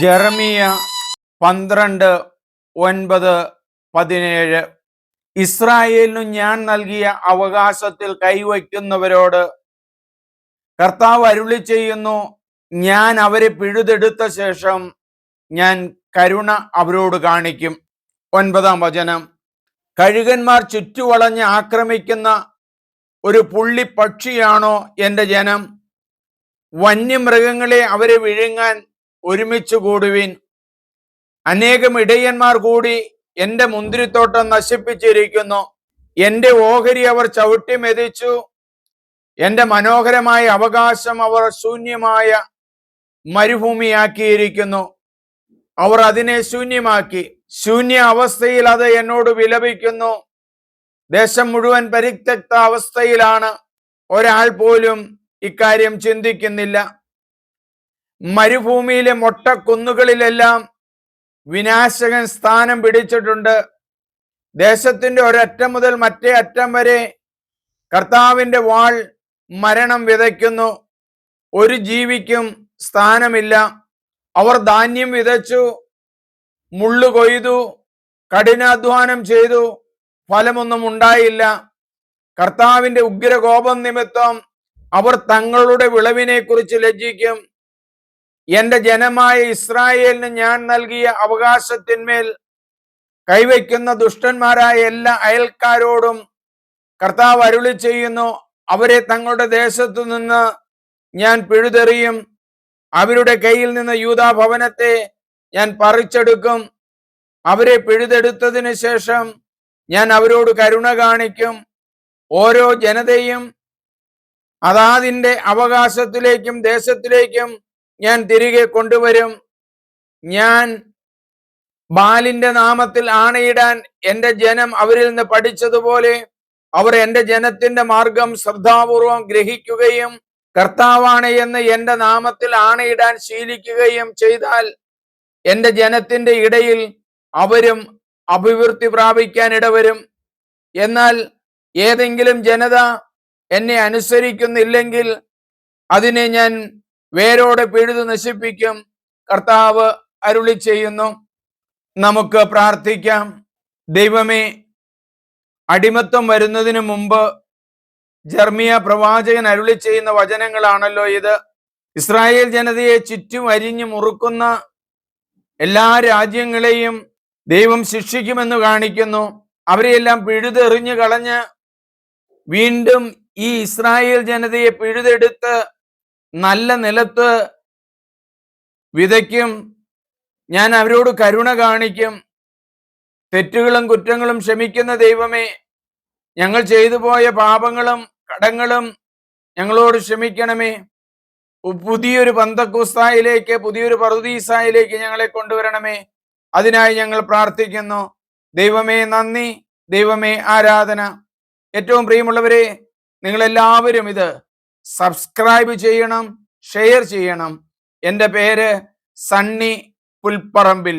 ജെറമിയ പന്ത്രണ്ട് ഒൻപത് പതിനേഴ്. ഇസ്രായേലിനു ഞാൻ നൽകിയ അവകാശത്തിൽ കൈവയ്ക്കുന്നവരോട് കർത്താവ് അരുളി ചെയ്യുന്നു ഞാൻ അവരെ പിഴുതെടുത്ത ശേഷം ഞാൻ കരുണ അവരോട് കാണിക്കും. ഒൻപതാം വചനം. കഴുകന്മാർ ചുറ്റുവളഞ്ഞ് ആക്രമിക്കുന്ന ഒരു പുള്ളി പക്ഷിയാണോ എന്റെ ജനം? വന്യമൃഗങ്ങളെ അവരെ വിഴുങ്ങാൻ ഒരുമിച്ച് കൂടുവിൻ. അനേകം ഇടയന്മാർ കൂടി എന്റെ മുന്തിരിത്തോട്ടം നശിപ്പിച്ചിരിക്കുന്നു. എന്റെ ഓഹരി അവർ ചവിട്ടി മെതിച്ചു. എന്റെ മനോഹരമായ അവകാശം അവർ ശൂന്യമായ മരുഭൂമിയാക്കിയിരിക്കുന്നു. അവർ അതിനെ ശൂന്യമാക്കി. ശൂന്യ അവസ്ഥയിൽ അത് എന്നോട് വിലപിക്കുന്നു. ദേശം മുഴുവൻ പരിത്യക്ത അവസ്ഥയിലാണ്. ഒരാൾ പോലും ഇക്കാര്യം ചിന്തിക്കുന്നില്ല. മരുഭൂമിയിലെ മൊട്ടക്കുന്നുകളിലെല്ലാം വിനാശകൻ സ്ഥാനം പിടിച്ചിട്ടുണ്ട്. ദേശത്തിന്റെ ഒരറ്റം മുതൽ മറ്റേ അറ്റം വരെ കർത്താവിന്റെ വാൾ മരണം വിതയ്ക്കുന്നു. ഒരു ജീവിക്കും സ്ഥാനമില്ല. അവർ ധാന്യം വിതച്ചു മുള്ളു കൊയ്തു കഠിനാധ്വാനം ചെയ്തു. ഫലമൊന്നും ഉണ്ടായില്ല. കർത്താവിന്റെ ഉഗ്രകോപം നിമിത്തം അവർ തങ്ങളുടെ വിളവിനെ കുറിച്ച് ലജ്ജിക്കും. എന്റെ ജനമായ ഇസ്രായേലിന് ഞാൻ നൽകിയ അവകാശത്തിന്മേൽ കൈവയ്ക്കുന്ന ദുഷ്ടന്മാരായ എല്ലാ അയൽക്കാരോടും കർത്താവ് അരുളി ചെയ്യുന്നു. അവരെ തങ്ങളുടെ ദേശത്തു നിന്ന് ഞാൻ പിഴുതെറിയും. അവരുടെ കയ്യിൽ നിന്ന് യൂതാ ഭവനത്തെ ഞാൻ പറിച്ചെടുക്കും. അവരെ പിഴുതെടുത്തതിന് ശേഷം ഞാൻ അവരോട് കരുണ കാണിക്കും. ഓരോ ജനതയും അതാതിന്റെ അവകാശത്തിലേക്കും ദേശത്തിലേക്കും ഞാൻ തിരികെ കൊണ്ടുവരും. ഞാൻ ബാലിന്റെ നാമത്തിൽ ആണയിടാൻ എന്റെ ജനം അവരിൽ നിന്ന് പഠിച്ചതുപോലെ അവർ എന്റെ ജനത്തിന്റെ മാർഗം ശ്രദ്ധാപൂർവം ഗ്രഹിക്കുകയും കർത്താവാണ് എന്ന് എന്റെ നാമത്തിൽ ആണയിടാൻ ശീലിക്കുകയും ചെയ്താൽ എന്റെ ജനത്തിന്റെ ഇടയിൽ അവരും അഭിവൃദ്ധി പ്രാപിക്കാൻ ഇടവരും. എന്നാൽ ഏതെങ്കിലും ജനത എന്നെ അനുസരിക്കുന്നില്ലെങ്കിൽ അതിനെ ഞാൻ വേരോടെ പിഴുതു നശിപ്പിക്കും. കർത്താവ് അരുളി ചെയ്യുന്നു. നമുക്ക് പ്രാർത്ഥിക്കാം. ദൈവമേ അടിമത്വം വരുന്നതിന് മുമ്പ് ജർമിയ പ്രവാചകൻ അരുളി ചെയ്യുന്ന വചനങ്ങളാണല്ലോ ഇത്. ഇസ്രായേൽ ജനതയെ ചുറ്റും അരിഞ്ഞു മുറുക്കുന്ന എല്ലാ രാജ്യങ്ങളെയും ദൈവം ശിക്ഷിക്കുമെന്ന് കാണിക്കുന്നു. അവരെയെല്ലാം പിഴുതെറിഞ്ഞു കളഞ്ഞ് വീണ്ടും ഈ ഇസ്രായേൽ ജനതയെ പിഴുതെടുത്ത് നല്ല നിലത്ത് വിതയ്ക്കും. ഞാൻ അവരോട് കരുണ കാണിക്കും. തെറ്റുകളും കുറ്റങ്ങളും ക്ഷമിക്കുന്ന ദൈവമേ ഞങ്ങൾ ചെയ്തു പോയ പാപങ്ങളും കടങ്ങളും ഞങ്ങളോട് ക്ഷമിക്കണമേ. പുതിയൊരു പന്തക്കൂസ്തായിലേക്ക് പുതിയൊരു പർവതീസായിലേക്ക് ഞങ്ങളെ കൊണ്ടുവരണമേ. അതിനായി ഞങ്ങൾ പ്രാർത്ഥിക്കുന്നു. ദൈവമേ നന്ദി ദൈവമേ ആരാധന. ഏറ്റവും പ്രിയമുള്ളവരെ നിങ്ങളെല്ലാവരും ഇത് സബ്സ്ക്രൈബ് ചെയ്യണം ഷെയർ ചെയ്യണം. എന്റെ പേര് സണ്ണി പുൽപ്പറമ്പിൽ.